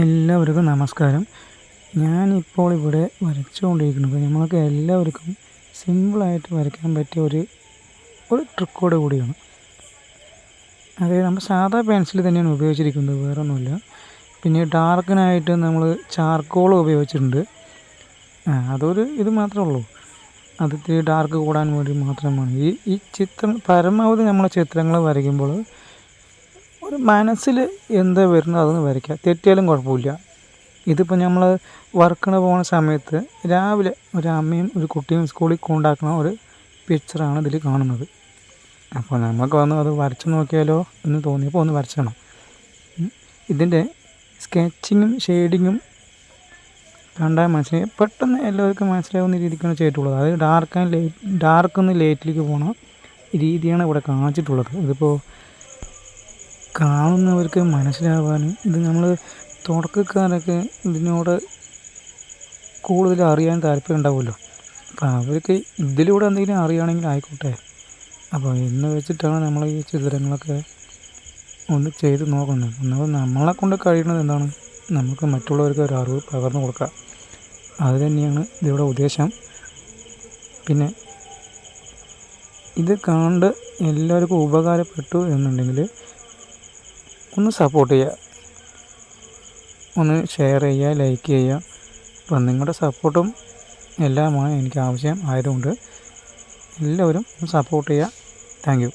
എല്ലാവർക്കും നമസ്കാരം. ഞാനിപ്പോൾ ഇവിടെ വരച്ചുകൊണ്ടിരിക്കുന്നത് നമ്മൾക്ക് എല്ലാവർക്കും സിമ്പിളായിട്ട് വരയ്ക്കാൻ പറ്റിയ ഒരു ഒരു ട്രിക്കോട് കൂടിയാണ്. അതായത് നമ്മൾ സാധാ പെൻസിൽ തന്നെയാണ് ഉപയോഗിച്ചിരിക്കുന്നത് വേറെ ഒന്നുമില്ല പിന്നെ ഡാർക്കിനായിട്ട് നമ്മൾ ചാർക്കോൾ ഉപയോഗിച്ചിട്ടുണ്ട്. അതൊരു ഇത് മാത്രമേ ഉള്ളൂ. അത് ഡാർക്ക് കൂടാൻ വേണ്ടി മാത്രമാണ്. ഈ ഈ ചിത്രം പരമാവധി നമ്മൾ ചിത്രങ്ങൾ വരയ്ക്കുമ്പോൾ മനസ്സിൽ എന്താ വരുന്നത് അതൊന്ന് വരയ്ക്കുക. തെറ്റിയാലും കുഴപ്പമില്ല. ഇതിപ്പോൾ നമ്മൾ വർക്കിന് പോകുന്ന സമയത്ത് രാവിലെ ഒരു അമ്മയും ഒരു കുട്ടിയും സ്കൂളിൽ കൊണ്ടാക്കുന്ന ഒരു പിക്ചറാണ് ഇതിൽ കാണുന്നത്. അപ്പോൾ നമുക്ക് വന്ന് അത് വരച്ച് നോക്കിയാലോ എന്ന് തോന്നിയപ്പോൾ ഒന്ന് വരച്ചണം. ഇതിന്റെ സ്കെച്ചിങ്ങും ഷെയ്ഡിങ്ങും കണ്ടാൽ മനസ്സിലായി. പെട്ടെന്ന് എല്ലാവർക്കും മനസ്സിലാവുന്ന രീതിക്കാണ് ചെയ്തിട്ടുള്ളത്. അതായത് ഡാർക്ക് ആൻഡ് ലൈറ്റ് ഡാർക്ക് നിന്ന് ലൈറ്റിലേക്ക് പോകണം രീതിയാണ് ഇവിടെ കാണിച്ചിട്ടുള്ളത്. ഇതിപ്പോൾ കാണുന്നവർക്ക് മനസ്സിലാവാനും ഇത് നമ്മൾ തുടക്കക്കാരൊക്കെ ഇതിനോട് കൂടുതൽ അറിയാൻ താല്പര്യം ഉണ്ടാവുമല്ലോ. അപ്പോൾ അവർക്ക് ഇതിലൂടെ എന്തെങ്കിലും അറിയുകയാണെങ്കിൽ ആയിക്കോട്ടെ. അപ്പോൾ എന്ന് വെച്ചിട്ടാണ് നമ്മൾ ഈ ചിത്രങ്ങളൊക്കെ ഒന്ന് ചെയ്ത് നോക്കുന്നത്. എന്നാൽ നമ്മളെ കൊണ്ട് കഴിയുന്നത് എന്താണ്? നമുക്ക് മറ്റുള്ളവർക്ക് ഒരു അറിവ് പകർന്നു കൊടുക്കുക. അത് തന്നെയാണ് ഇതിവിടെ ഉദ്ദേശം. പിന്നെ ഇത് കണ്ട് എല്ലാവർക്കും ഉപകാരപ്പെട്ടു എന്നുണ്ടെങ്കിൽ ഒന്ന് സപ്പോർട്ട് ചെയ്യുക ഒന്ന് ഷെയർ ചെയ്യുക ലൈക്ക് ചെയ്യുക അപ്പം നിങ്ങളുടെ സപ്പോർട്ടും എല്ലാമാണ് എനിക്ക് ആവശ്യം ആയതുകൊണ്ട് എല്ലാവരും സപ്പോർട്ട് ചെയ്യുക താങ്ക്